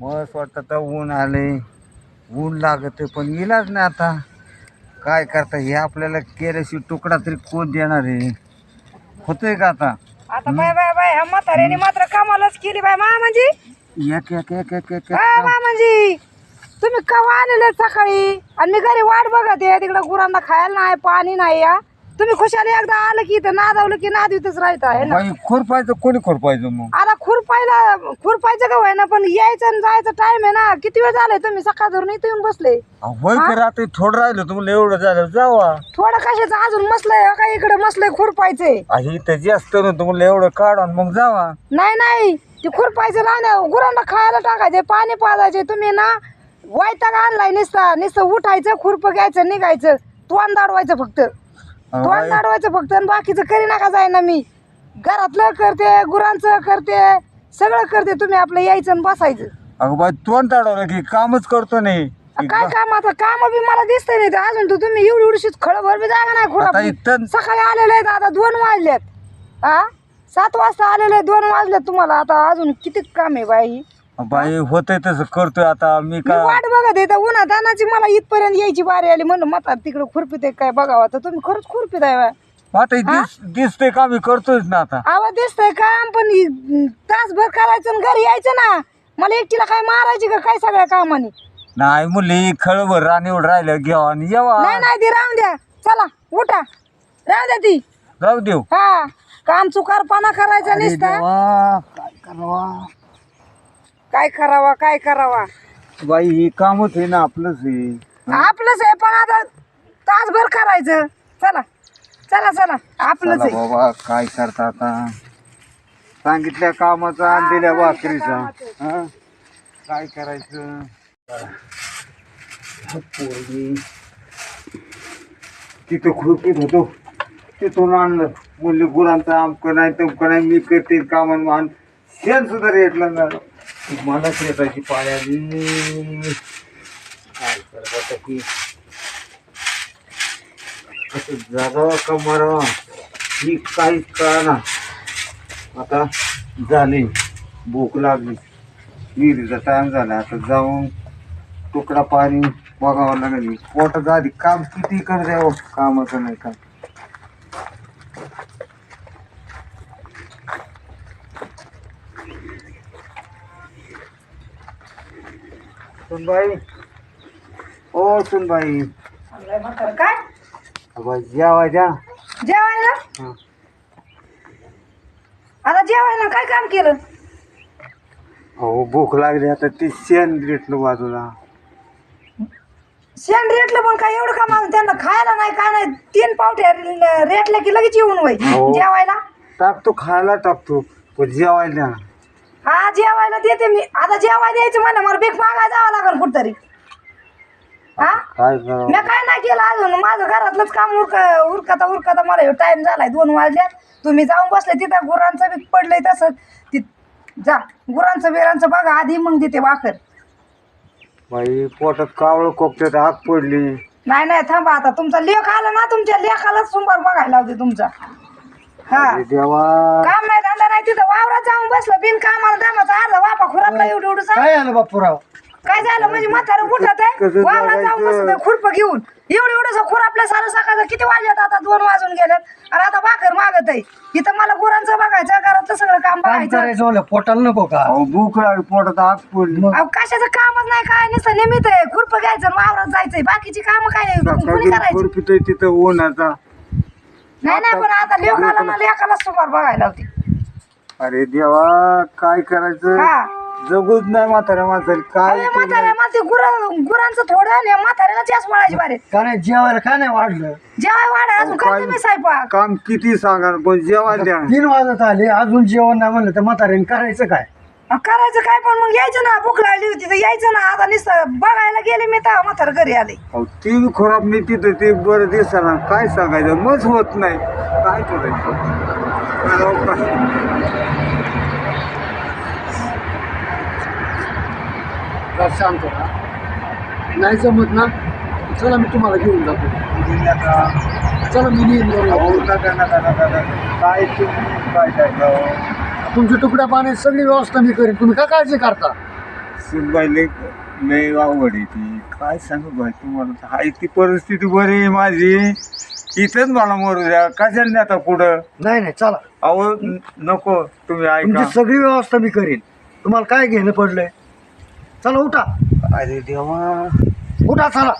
मस्त वाटतं तर ऊन आले. ऊन लागत पण इलाज नाही आता. काय करता हे आपल्याला केल्याशिवाय तुकडा तरी कोण देणार आहे? होतोय का आता? आता बाय बाय बाय ह्या म्हाताऱ्याने मात्र कामालाच केली बाय मा म्हणजे. एक एक एक एक एक मा म्हणजे. तुम्ही कवा आलेले सकाळी? आणि मी घरी वाट बघत आहे तिकडे गुरांना खायला नाही पाणी नाही या तुम्ही खुशाली एकदा आलं की इथं नादावलं की नादीतच राहत आहे ना? बाई खुरपायचं कोणी खुरपायचं मग? आता खुरपायला खुरपायचं का ना पण यायचं आणि जायचं टाइम आहे ना. किती वेळ झालाय तुम्ही सकाळ धरून इथं येऊन बसले? होय तर आता थोडं राहिलं तुम्हाला एवढं झालं जावा. थोडं कशाचं? अजून मसलंय का? इकडे मसलंय खुरपायचंय इथं जास्त ना तुम्हाला एवढं काढा आणि मग जावा. नाही नाही. ते खुरपायचं लावण्या गुरांना खायला टाकायचे पाणी पाजायचे. तुम्ही ना वैताग आणलाय निसता. नुसतं उठायचं खुरप घ्यायचं निघायचं. तोंड दाडवायचं फक्त. तोंड बाई, दाडवायचं फक्त आणि बाकीचं करी नका जाय ना मी. घरातलं करते गुरांचं करते सगळं करते तुम्ही आपलं यायचं आणि बसायचं. अगं बाई तोंड ताडवलं की कामच करतो नाही. आ, काय काम? आता काम बी मला दिसतंय नाही ते अजून तर तुम्ही एवढी एवढीशीच खळभर बी जागा नाही आता सकाळी आलेले आहेत आता दोन वाजलेत. हा सात वाजता आलेले दोन वाजलेत तुम्हाला. आता अजून किती काम आहे बाई? बाई होतंय तसं करतोय आता मी मी का वाट बघत आहे उन्हा तानाची मला इथपर्यंत यायची बारी आली. म्हणून मतात तिकडे खुरपीत आहे काय बघावं तर तुम्ही खरंच खुरपीत आहे बा. आता हे दिस दिसतंय का? मी करतोयच ना आता. आवाज दिसतंय काम पण इ- तासभर करायचं आणि घरी यायचं ना. मला एकटीला काय मारायची का? काय सगळ्या कामाने? नाही मुली खळभर एवढं राहिलं घ्यावा आणि यावा. नाही नाही ती राहून द्या. चला उठा. राहून द्या ती. जाऊ देऊ. हा. काम चुकारपणा करायचा अरे निसता. देवा, काय करावा काय करावा काय करावा? बाई ही कामच आहे ना आपलंच आहे. आपलंच आहे पण आता तासभर करायचं. चला चला चला आपलंच चला आहे. बाबा काय करता आता? सांगितल्या कामाचा आणि दिल्या भाकरीचा हा? काय करायचं? पोरगी. तिथं खुरपीत होतो. तिथून आणलं. मुली गुरांचं आमकं नाही तमकं नाही मी करते कामान मान शेण सुद्धा रेटलं ना. मलाच रेटायची पाळी आली काय करत की कसं जागावं का मारावा? ही काहीच कळना. आता झाली. भूक लागली. विहिरीचा टाईम झाला. आता जाऊन तुकडा पाणी बघावं लागेल. पोटात आधी काम किती कर द्यावं हो? कामाचं नाही काम सुनबाई. ओ सुनबाई. काय? अगं जेवा द्या. जेवायला? हं. आता जेवायला काय काम केलं? अहो भूक लागली आता ती शेण रेटलं बाजूला. शेण रेटलं पण काय एवढं काम आहे? त्यांना खायला नाही काय नाही तीन पावठे रेटले की लगेच येऊन वय. हो. जेवायला? टाकतो खायला टाकतो पण जेवायला द्या हा जेवायला देते मी. आता जेवायला द्यायचं म्हणा मला भीक मागायला जावं लागेल कुठतरी. हा? काय करावं? मी काय नाही केलं अजून. माझं घरातलंच काम उरक उरकता उरकता मला टाइम झालाय. दोन वाजल्यात. तुम्ही जाऊन बसले तिथं गुरांचं बी पडलंय तसं. ति जा. गुरांचं बिरांचं बघा आधी मग देते बाई पोटात कावळ कोकत्यात आग पडली. नाही नाही थांबा आता. तुमचा लेख आला ना तुमच्या लेखालाच सुंबार बघायला होते तुमचा. हा. अरे देवा. काम नाही धंदा नाही तिथं वावरात जाऊन बसलं बिन कामाला दामाचा अर्धा वापा खुरापला एवढं एवढं काय आलं बापूराव काय झालं म्हणजे म्हातारं उठत आहे कसं वावरात जाऊन? बसत खुरप घेऊन. एवढं एवढं खुर आपल्या सारं सकाळचं किती वाजल्यात आता? दोन वाजून गेलेत. आणि आता भाकर मागत आहे. इथं मला गुरांचं बघायचं घरातलं सगळं काम काम बघायचं. करायचं म्हणलं पोटाला नको का? अहो भूक लागली पोटात आग पडली. अहो कशाचं कामच नाही काय नुसतं निमित्त आहे. खुरप घ्यायचं आणि वावरात जायचंय. बाकीची कामं काय कुणी सकाळी करायची? खुरपीतोय तिथं उन्हाचा. नाही नाही पण आता लेखाला ना लेखाला सुमार बघायला होती अरे देवा काय करायचं? हा. जगूच नाही म्हाताऱ्या माणसाला काय अरे म्हाताऱ्या मला ते गुरा गुरांचं थोडं आणि म्हाताऱ्याला जास्त म्हणायची बारे का नाही जेवायला काय नाही वाढलं? जेवाय वाढा अजून? करते मी स्वयंपाक. काम किती सांगा पण जेवायला द्या. तीन वाजत आले अजून जेवण नाही म्हणलं तर म्हाताऱ्याने करायचं काय? करायचं काय पण मग यायचं ना भूक लागली होती तर यायचं ना आता नुसतं बघायला गेले मी तर म्हातार घरी आले अहो ती बी खराब नाही तिथं ते बरं दिसणार काय सांगायचं मज होत नाही काय करायचं काय? राहा. नाही जमत ना चला मी तुम्हाला घेऊन जातो चला मी नेईन बरोबर. अहो, नका, नका, नका, नका. काय तुम्ही काय काय? तुमची तुकड्या पाण्याची सगळी व्यवस्था मी करेन. तुम्ही काय काळजी करता? लय आवड आहे ती. काय सांगू बाई तुम्हाला? हाय ती परिस्थिती बरी आहे माझी. इथंच मला मरू द्या. कशाला नाही आता पुढं? नाही नाही चला. अहो न- नको तुम्ही ऐका. सगळी व्यवस्था मी करीन. तुम्हाला काय घेणं पडलंय? चला उठा. अरे देवा. उठा चला.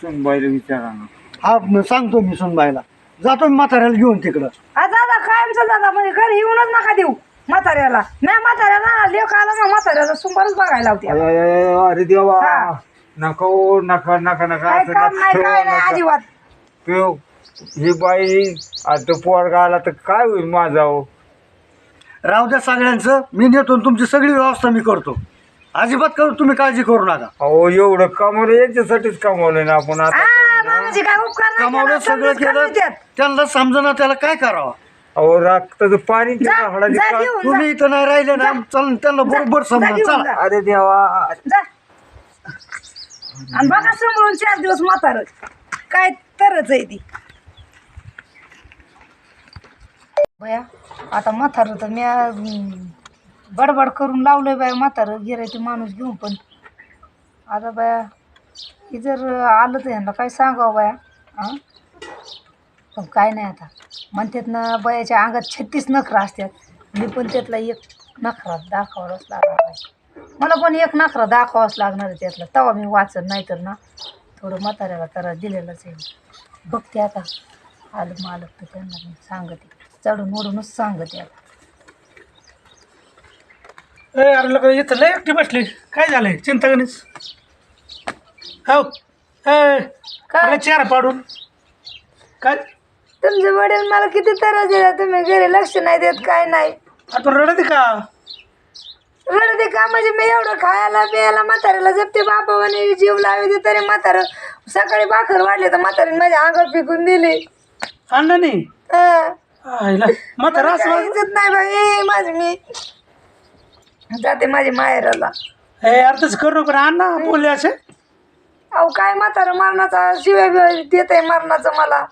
सुनबाईला विचारा ना. हा म- सांगतो मी सुनबाईला. जातो मी म्हाताऱ्याला घेऊन तिकडं. आ दादा कायमचा दादा म्हणजे घरी येऊनच नका देऊ म्हाताऱ्याला. नाही म्हाताऱ्याला लेख आला ना म्हाताऱ्याला सुंबारच बघायला होती अरे, देवा. हा. नका ओ नका नका नका काय असं काम नाही नका काय नाही नका. अजिबात. तो ही बाई आता पोरगा आला तर काय होईल माझा हो? राहू द्या सगळ्यांचं. मी नेतो आणि तुमची सगळी व्यवस्था मी करतो. अजिबात करू तुम्ही काळजी करू नका. अहो एवढं कमवलं यांच्यासाठीच कमवलं ना आपण आता. मामाजी काय उपकार नाही कमावलं केला, सगळं समजून केलं. देत. त्यांना समजा त्याला काय करावं? अहो रक्ताचं पाणी जा, केलं हळदी जा का- घेऊन जा. तुम्ही इथं नाही राहिले ना चल त्यांना बरोबर समजा घेऊन चला. जा. अरे देवा. जा. आणि बघा समोरून चार दिवस म्हातार. काय तरच आहे ती. बया आता म्हातार तर मी बडबड करून लावलंय बाया म्हातार गिरायचे माणूस घेऊन पण. आता बाया की जर आलं तर यांना काय सांगावं बाया? हां? पण काय नाही आता. म्हणतात ना बयाच्या अंगात छत्तीस नखरा असतात. मी पण त्यातला एक नखरा दाखवावाच लागणार आहे. मला पण एक नखरा दाखवावाच लागणार आहे त्यातला. तेव्हा मी वाचन नाही तर ना थोडं म्हाताऱ्याला तर दिलेलंच आहे. बघते आता. आलं मालक तर त्यांना मी सांगते. चढून ओढूनच सांगते आता. अरे अरे लोक इथं लय एकटी बसली. काय झालंय? चिंता गणेश हो. ए काय? अरे चेहरा पाडून. काय? तुमचे वडील मला किती त्रास दिला तुम्ही घरी लक्ष नाही देत काय नाही. आता रडते का? रडते का? म्हणजे मी एवढं खायला प्यायला म्हाताऱ्याला जपते बापावाने जीव लावते तरी म्हातारं सकाळी भाकर वाढले तर म्हातारीने माझ्या अंगावर पिकून दिली. हं. आईला मला काही इज्जत नाही बाई माझी मी. जाते माझी माहेराला. ए अरे तसं करू नको अण्णा बोलले असे. अहो काय म्हातारं मरणाचा शिवाय देत आहे मरणाचं मला.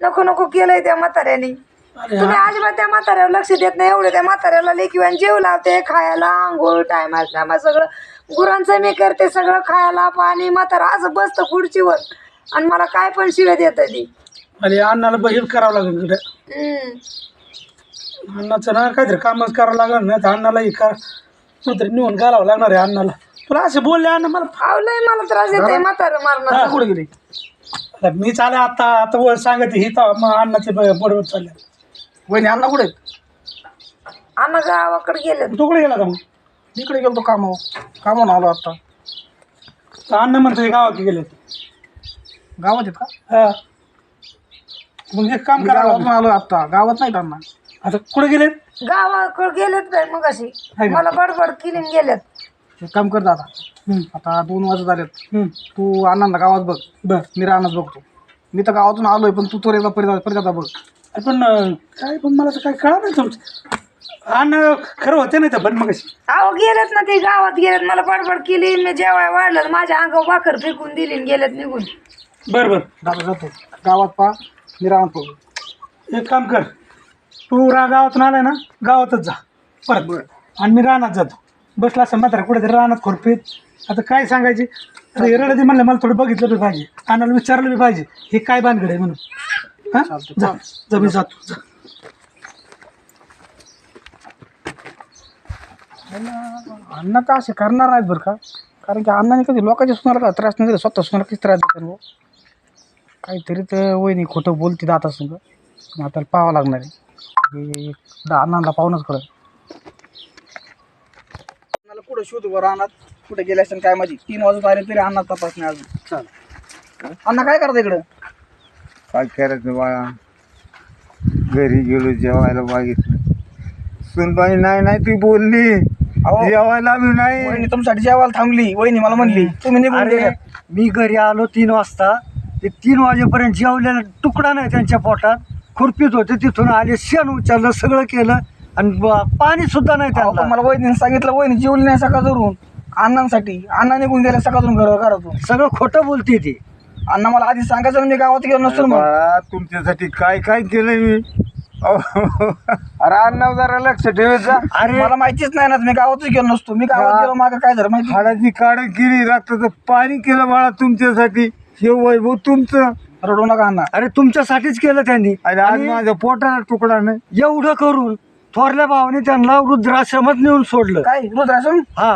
नको नको केलंय त्या म्हाताऱ्याने. तुम्ही अजिबात त्या म्हाताऱ्यावर लक्ष देत नाही एवढं त्या म्हाताऱ्याला लेखीवान जेव लावते खायला आंघोळ टायमा टायमा सगळं. गुरांचं मी करते सगळं खायला पाणी म्हातारा असं बसतं खुर्चीवर. आणि मला काय पण शिव्या देत ती. अरे अण्णाला बहीर करावं लागेल हम्म. अण्णाचं ना काहीतरी कामच करावं लागणार नाही तर अण्णाला हे कर काहीतरी निवून घालावं लागणार आहे अण्णाला. तुला असे बोलले अण्णा मला अहो लय मला त्रास देत म्हातारं मरणाचा कुठे गेली? आता मी चाले आता आता वर सांगते ही तर मग अण्णाचे बरोबर चालले. वहिनी अण्णा कुठे अन्न गावाकडे गेले तू कुठे गेला का मग? इकडे गेलो कामावर. कामावून आलो आता. तर अण्णा म्हणतो गावात गेले गावात आहेत का? हा. मग एक काम मी करा. गावातून आलो आता. गावात नाही त्यांना आता कुठे गेले गावाकडे गेलेत बाई मग अशी हाय का? मला बडबड केली गेलेत. एक काम कर दादा. हम्म, आता दोन वाजत आलेत. हम्म. तू आनंद गावात बघ. बर. मी रानात बघतो. मी तर गावातून आलोय पण तू तो एकदा परत परत आता बघ. पण अं, काय पण मला तर काय कळा नाही तुमचं? अण्णा खरं होते नाही तर पण मग अशी अहो गेलेत ना ते गावात गेलेत. मला बडबड केली. मी जेवाय वाढलं माझ्या अंगावर भाकर फेकून दिली आणि गेलेत निघून. बरं बरं. दादा जातो. गावात पा मी बघू एक काम कर. तू रा गावातून आलाय ना गावातच जा. परत. आणि मी रानात जातो. बसला असं मात्र कुठेतरी रानात खुरपीत. आता काय सांगायची? आता हे रडती म्हणलं मला थोडं बघितलं बी पाहिजे. अण्णाला विचारलं बी पाहिजे. हे काय भानगड आहे म्हणून? हां? जा जा मी जातो जा. अण्णा तर असे करणार नाहीत बरं का? कारण की अण्णाने कधी लोकांच्या सुनाला त्रास नाही दिला. स्वतः सुनाला किती त्रास देतात भाऊ काहीतरी तर वहिनी खोटं बोलते दात असून पण आपल्याला पाहावं लागणार आहे. हे एकदा अण्णाला पाहूनच कळत कुठं शोध बरं रानात कुठे गेले असेल काय माझी तीन वाजत आले तरी अण्णा तपास नाही अजून. चाल अण्णा काय करता इकडं? काय करायचं बाळा? घरी गेलो जेवायला मागितलं सुनबाई नाही नाही ती बोलली. अहो. जेवायला मी नाही. वहिनी तुमच्यासाठी जेवायला थांबली. वहिनी मला म्हणली तुम्ही निघून अरे मी घरी आलो तीन वाजता. ते तीन वाजेपर्यंत जेवलेला तुकडा नाही त्यांच्या पोटात. खुरपीत होते तिथून आले शेण उचललं सगळं केलं. आणि ब- पाणी सुद्धा नाही अहो, पण त्यांना मला वहिनीने सांगितलं वहिनी जेवली नाही सकाळ धरून अण्णांसाठी. अण्णा निघून गेले सकाळून घर घरातून. सगळं खोटं बोलते ती. अण्णा मला आधी सांगायचं ना मी गावात गेलो नसतो मग. बाळा तुमच्यासाठी काय काय केलं मी? अरे अण्णा जरा लक्ष ठेवत जा. अरे. मला माहितीच नाही ना मी गावातच गेलो नसतो. मी गावात गेलो मागं काय झालं माहिती? हाडाची काढ केली रक्ताचं पाणी केलं बाळा तुमच्यासाठी. हे वैभव तुमचं. रडू नका अण्णा. अरे तुमच्यासाठीच केलं त्यांनी. आणि आज आणि माझ्या पोटाला तुकडा नाही. एवढं करून थोरल्या भावाने त्यांना वृद्धाश्रमात नेऊन सोडलं काय रुद्राश्रम हा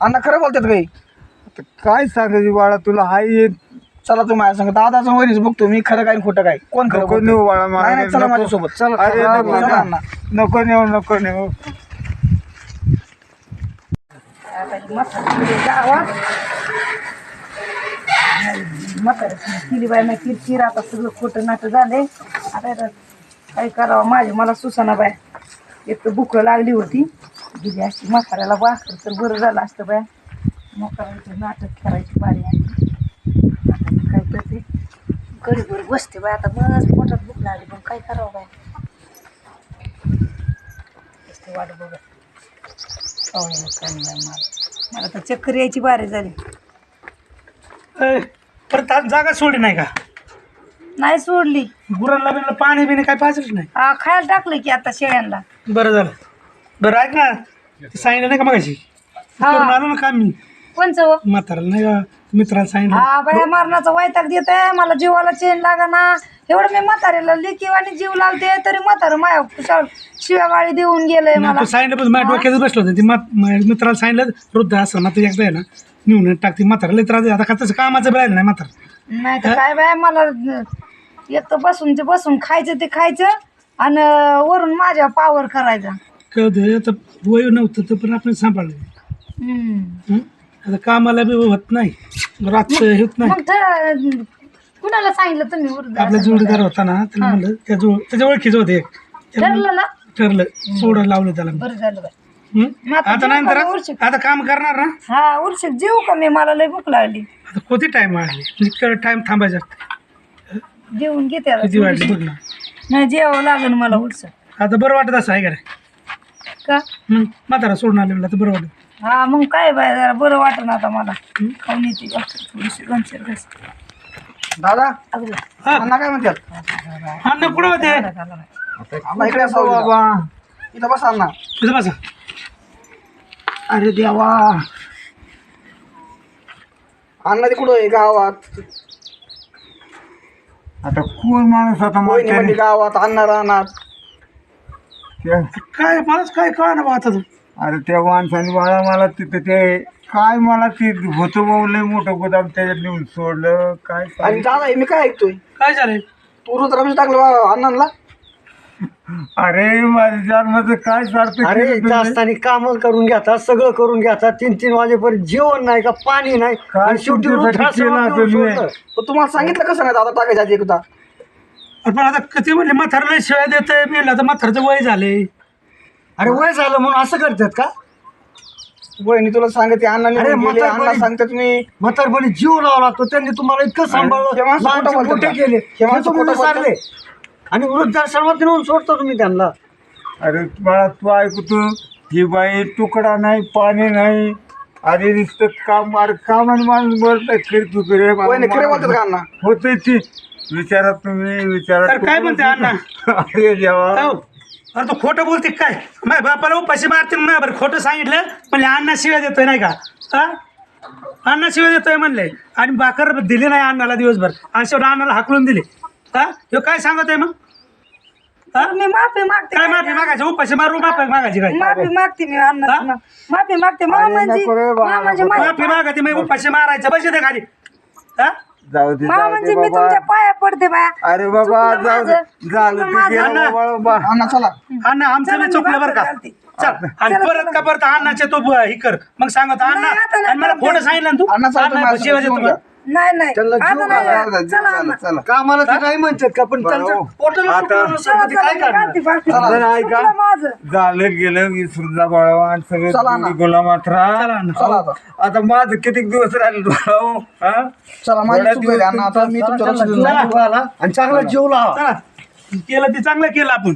अण्णा खरं बोलतात काही आता काय सांगायची बाळा तुला हाय येत चला तुम्ही माझ्या सांगा दादाचं वहिनीच बघतो मी खरं काय आणि खोटं काय कोण खरं नको बोलतंय? नेऊ बाळा नाही, नाही, चला. माझ्यासोबत. चला, अरे चला, नको चला, नेऊ. अण्णा. नको नेऊ नको नेऊ आता ही केली बाय नाही किरकिर आता सगळं खोटं नाटं झालंय आता काय करावं माझे मला सुसाना बाय एक तर भूक लागली होती. गेली अशी म्हाताऱ्याला वाकर तर बरं झालं असतं बाय. म्हाताऱ्याचं नाटक करायची बारी आहे आता मी काय करते? गडीभर बसते बाय. आता मलाच पोटात भूक लागली पण काय करावं बाय? बसते वाट बघत. पाहुण्याला काय मला. मला तर चक्कर यायची बारी झाली. परत आज जागा सोडी नाही का? नाही सोडली. गुरांना बिरांना पाणी बिणी काय पाहिजेच नाही. हा खायला टाकलं की आता शेळ्यांना. बरं झालं. बरं ऐक ना ते सांगितलं नाही का मगाशी? हा. करून आलो ना काम मी. कोणचं हो? म्हाताराला नाही का? मित्राला सांगितलं. हा बाया मरणाचा वैताग देत आहे मला जीवाला चेन लागा ना एवढं मी म्हातारीला लिकीव आणि जीव लावते तरी म्हातारं माया कुशाल शिव्यागाळी देऊन गेलंय नाही, मला. तो सांगितलं पण माझ्या डोक्यातच बसलं होतं. ती मात- माझ्या मित्राला सांगितलं वृद्ध असं मात्र एकदा आहे ना नेऊन टाकते म्हातारा त्रास आहे. आता का तसं कामाचं राहिलं नाही म्हातारा. नाही तर काय बाया मला एक तर बसून ते बसून खायचं ते खायचं आणि वरून माझ्या पावर करायचा. कळतं आता वय नव्हतं तर पण आपण सांभाळलं. हम्म. हं? आता कामाला बी होत नाही रातचं होत नाही. मग कुणाला सांगितलं तुम्ही वृद्ध आपला असं? जोडीदार होता ना त्याला म्हणलं त्या जो त्याच्या ओळखीचं होते एक. त्याला ठरलं ना? ठरलं सोडं लावलं त्याला. बरं झालं बाय हं? मग आता उरशी? आता काम करणार ना? हा उरशिक जीव का मी? मला लय भूक लागली. आता किती टाइम वाढले इतकं टाइम थांबायचा? जेवून घेते आता किती बघ ना. नाही जेवावं लागेल मला उरस आता बरं वाटत असं आहे का रे? का? मग म्हातारा सोडून आलेला तर बरं वाटत. हा मग काय बाय जरा बरं वाटत आता मला. खाऊन येते. थोडीशी गमशीर घस. दादा हा. अण्णा काय म्हणतात? अन्न कुठं होते? अण्णा इकडे. बाबा इथं बसा. अण्णा. तिथं बसा. अरे देवा. अण्णा ते कुठं आहे? गावात. आता कोण माणूस आता वहिनी म्हणजे म्हातारी? गावात राहणार त्या- काय? मलाच काय कळ ना आता. तू अरे त्या माणसाने बाळा मला तिथं ते काय मला ते होतं भाऊ लय मोठं गोदाम त्याच्यात नेऊन सोडलं काय आणि सांगू? दादा हे मी काय ऐकतोय? काय झालंय? तू रुद्राभिषेक टाकलं बा अण्णांना? अरे माझ्या जन्माचं काय सार्थ अरे केलं इथं तुम्ही? असताना कामं करून घेतात सगळं करून घेतात तीन तीन वाजेपर्यंत जेवण नाही का पाणी नाही काय आणि शेवटी तुमच्यासाठी वृद्धाश्रमात केलं नेऊन असेल मी? सोडलं. पण तुम्हाला सांगितलं कसं नाही दादा टाकायच्या आधी एकदा अरे पण आता किती म्हणले म्हाताराला शिवाय देत मी आता म्हातारचं वय झाले अरे वय झालं म्हणून असं करतात का वहिनी तुला सांगते अण्णा अरे गेले म्हातारपणी- अण्णा सांगतात मी म्हातारपणी जीव लावला लागतो त्यांनी तुम्हाला इतकं हे सांभाळलं खोटं बोलतात का? केले हे हे तुम्ही बोलतात? विसरले आणि वृद्धाश्रमात नेऊन सोडतो तुम्ही त्यांना. अरे बाळा तू ऐकतो ही बाई तुकडा नाही पाणी नाही अरे नुसतं काम अरे कामाने माणूस बोलत खिरकी करे वहिनी खरे बोलतात का अण्णा? होते ती. विचारा तुम्ही विचारा तर काय म्हणते अण्णा? अरे देवा. हो. अरे तू खोटं बोलते काय? माझ्या बापाला उपाशी मारते ना बरं खोटं सांगितलं म्हणले अण्णा शिवाय देतोय नाही का? हा? अण्णा शिवाय देतोय म्हणले. आणि भाकर दिली नाही अण्णाला दिवसभर. आणि शेवटी अण्णाला हाकलून दिली. हा? ह्यो काय सांगत आहे मग? हा? मी माफी मागते काय माफी मागायची? उपाशी मारू माफी मागायची काय? माफी मागते मी अण्णा हा? माफी मागते मामांची नको रे बाळा, मामांची नको. माफी मागायची मग उपाशी मारायचं. पैसे दे खाली. हा? जाऊ दे जाऊ मामांची दे मी बाबा. तुमच्या पाया पडते बाया. अरे बाबा चुकलं जाऊ दे. माझं. झालं चुकलं ते गेलं माझं. बाबा, बाबा. अण्णा चला. अण्णा आमचं चुकलं बरं का. चल. आणि परत. का परत अण्णाचे तो ब- हे कर. मग सांगत अण्णा नाही, आता नाही आणि मला करत. खोटं सांगितलं ना तू? अण्णा घ्या. नाही नाही. त्यांना जीव चला जीव चला कामाला ते नाही म्हणतात का? पण त्यांचं. पोटाला आता- चला चला करणार. बरं, ऐका. माझं. झालं गेलं विसरून जा बाळा आणि चला सगळं ना. गुलाम अथरा चला. चला आता. आता माझं किती दिवस राहिले बाळा हो? हा? चला माझी थोड्या चूक झाली. दिवस अण्णा आता मी तुमच्या आणि चांगला जीव लावा. चला. केलं ते चांगलं केलं आपण.